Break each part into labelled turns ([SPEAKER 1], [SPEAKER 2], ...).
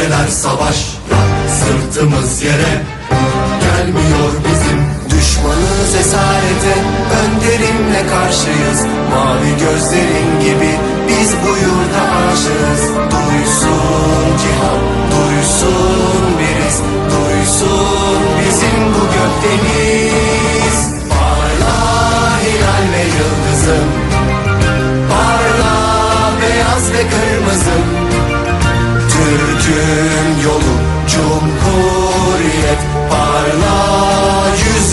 [SPEAKER 1] Darbeler savaşlar Sırtımız yere. Gelmiyor bizim Düşmanız esarete. Önderimle karşıyız Mavi gözlerin gibi. Biz bu yurda aşığız. Duysun cihan Duysun biriz. Duysun bizim bu gökdeniz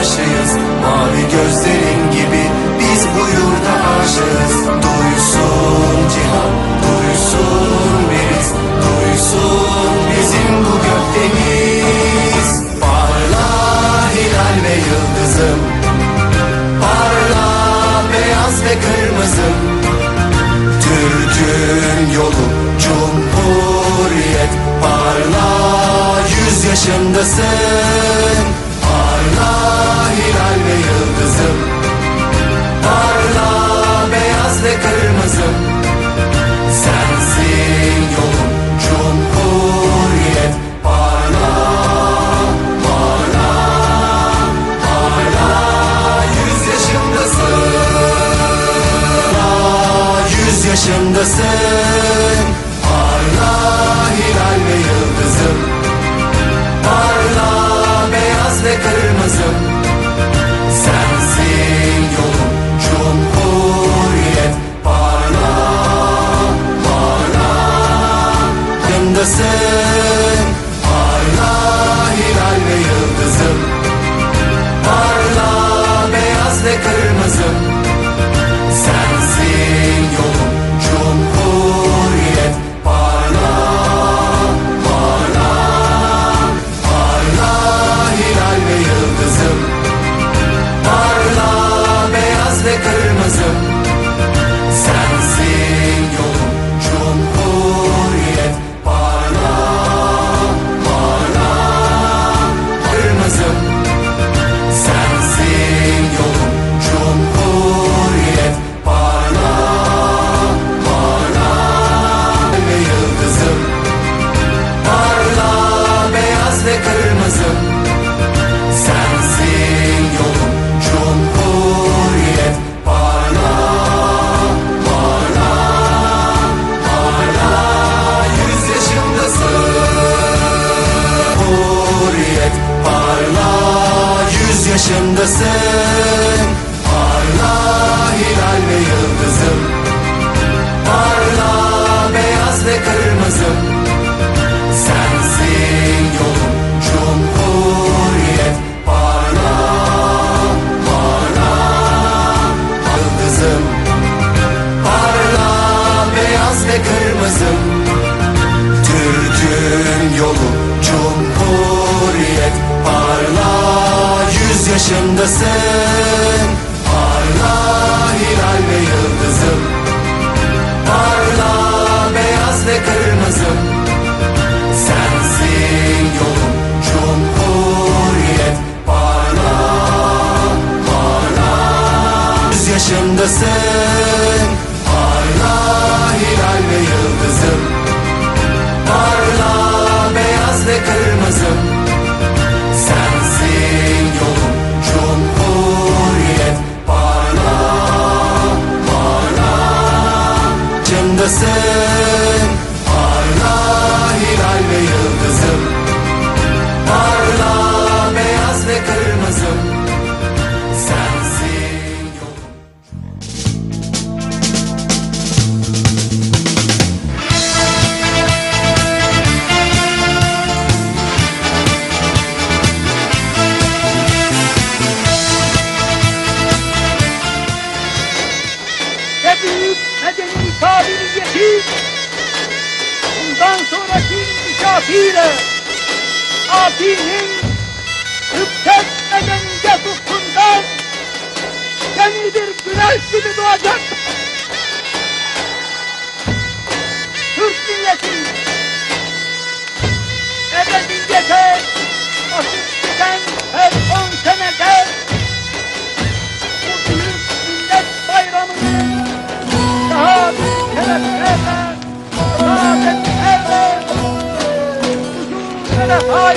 [SPEAKER 1] karşıyız. Mavi gözlerin gibi Biz bu yurda aşığız. Duysun cihan Duysun biriz Duysun bizim bu gökdeniz Parla hilal ve yıldızım Parla beyaz ve kırmızım. Türk'ün yolu Cumhuriyet Parla yüz yaşındasın Parla hilal ve yıldızım. Parla beyaz ve kırmızım. Sensin yolum Cumhuriyet. Parla Parla Parla yüz yaşındasın Parla yüz yaşındasın coração. Kırmızım Sensin yolum Cumhuriyet. Parla Parla Parla yüz yaşındasın. Cumhuriyet Parla yüz yaşındasın yüz yaşındasın
[SPEAKER 2] şerefatiyle Ati'nin yüksek medeniyet ufkundan yeni bir güneş gibi doğacak. Türk milleti ebediyete atıp giden her on senede huzurla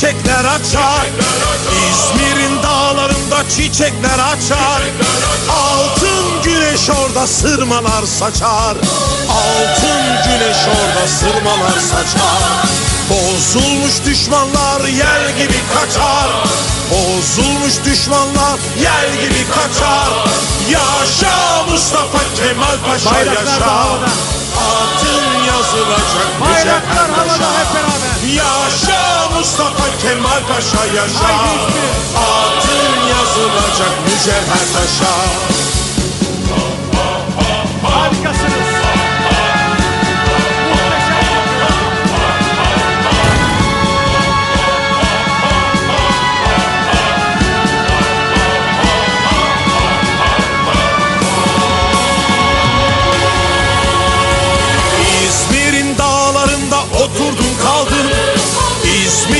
[SPEAKER 3] çiçekler açar. İzmir'in dağlarında çiçekler açar. Altın güneş orada sırmalar saçar. Altın güneş orada sırmalar saçar. Bozulmuş düşmanlar yer gibi kaçar. Bozulmuş düşmanlar yer gibi kaçar. Yaşa Mustafa Kemal Paşa
[SPEAKER 2] Bayraklar
[SPEAKER 3] yaşa. Adın yazılacak
[SPEAKER 2] Bayraklar havada hep beraber.
[SPEAKER 3] Paşa yaşa
[SPEAKER 2] İzmir.
[SPEAKER 3] Adın yazılacak mücevher taşa
[SPEAKER 2] Harikasınız.
[SPEAKER 3] İzmir'in dağlarında oturdum kaldım oturdum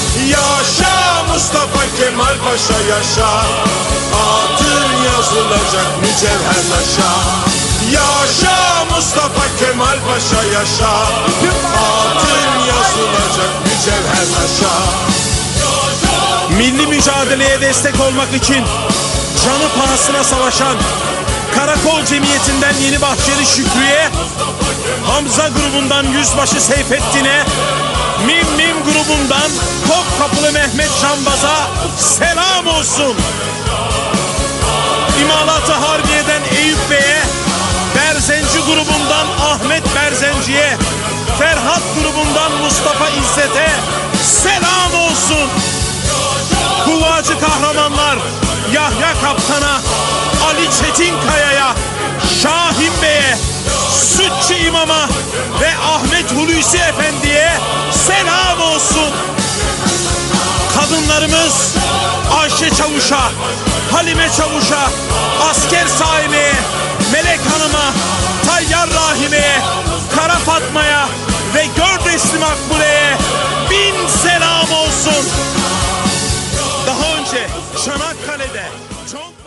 [SPEAKER 3] Yaşa Mustafa Kemal Paşa yaşa. Adın yazılacak mücevher taşa Yaşa Mustafa Kemal Paşa yaşa. Adın yazılacak mücevher taşa
[SPEAKER 4] Milli mücadeleye destek olmak için canı pahasına savaşan Karakol Cemiyeti'nden Yeni Bahçeli Şükrü'ye, Hamza grubundan Yüzbaşı Seyfettin'e, Mim Mim grubundan Topkapılı Mehmet Canbaz'a selam olsun. İmalatı Harbiye'den Eyüp Bey'e, Berzenci grubundan Ahmet Berzenci'ye, Ferhat grubundan Mustafa İzzet'e selam olsun. Kuvacı kahramanlar Yahya Kaptan'a, Ali Çetinkaya'ya, Şahin Bey'e, Sütçü
[SPEAKER 3] İmam'a ve Ahmet Hulusi Efendi'ye selam olsun. Kadınlarımız Ayşe Çavuş'a, Halime Çavuş'a, Asker Sahime'ye, Melek Hanım'a, Tayyar Rahime'ye, Kara Fatma'ya ve Gördesli Makbule'ye bin selam olsun. Daha önce Çanakkale'de çok...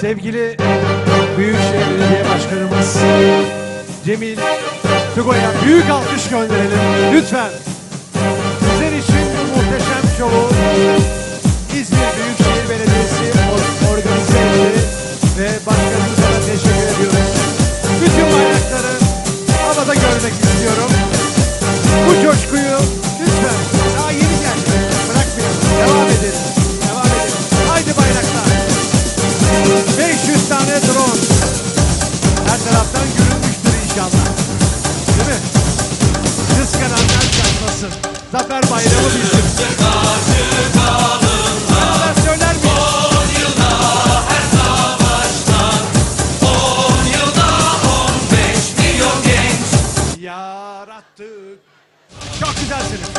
[SPEAKER 2] sevgili Büyükşehir Belediye Başkanımız Cemil Tugay'a büyük alkış gönderelim lütfen. Sizler için bu muhteşem şovu İzmir Büyükşehir Belediyesi or- organize etti ve başkanımıza da teşekkür ediyoruz. Bütün bayrakları havada görmek istiyorum. Bu coşkuyu Zafer bayramı bizim. Çok güzelsiniz.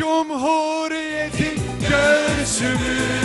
[SPEAKER 2] Cumhuriyeti göğsümüz